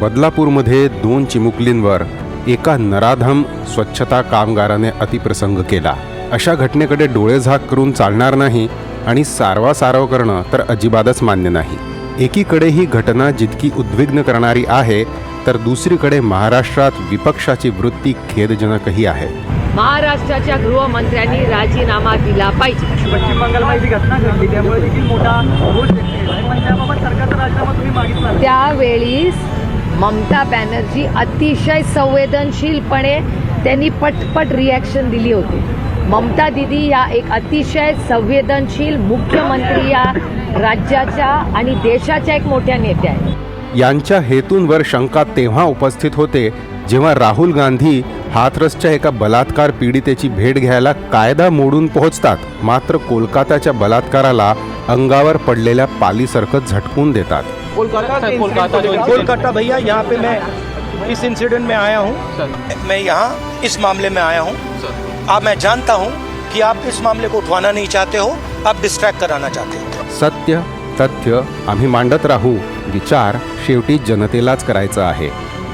बदलापूरमध्ये दोन चिमुकलींवर एका नराधम स्वच्छता कामगाराने अतिप्रसंग केला. अशा घटनेकडे डोळेझाक करून चालणार नाही आणि सारवासारव करणं तर अजिबातच मान्य नाही. एकीकडे ही घटना जितकी उद्विग्न करणारी आहे तर दुसरीकडे महाराष्ट्रात विपक्षाची वृत्ती खेदजनकही आहे. महाराष्ट्राच्या गृहमंत्र्यांनी राजीनामा दिला पाहिजे. पश्चिम बंगालमध्ये जी घटना घडली त्यामुळे देखील मोठा. त्यावेळी ममता बॅनर्जी अतिशय संवेदनशीलपणे त्यांनी पटपट रिॲक्शन दिली होती. ममता दिदी या एक अतिशय संवेदनशील मुख्यमंत्री या राज्याच्या आणि देशाच्या एक मोठ्या नेत्या आहेत. यांच्या हेतूंवर शंका तेव्हा उपस्थित होते जेव्हा राहुल गांधी हाथरसच्या एका बलात्कार पीडितेची भेट घ्यायला कायदा मोडून पोहोचतात. मात्र कोलकाताच्या बलात्काराला अंगावर पडलेल्या पालीसारखं झटकून देतात. कोलकाता भैया यहाँ पे मैं इस इंसिडेंट में आया हूँ। मैं यहाँ इस मामले में आया हूँ। अब मैं जानता हूँ कि आप इस मामले को उठवाना नहीं चाहते हो आप डिस्ट्रैक्ट कराना चाहते हो। सत्य तथ्य आम्ही मांडत राहू विचार शेवटी जनतेलाच करायचा आहे.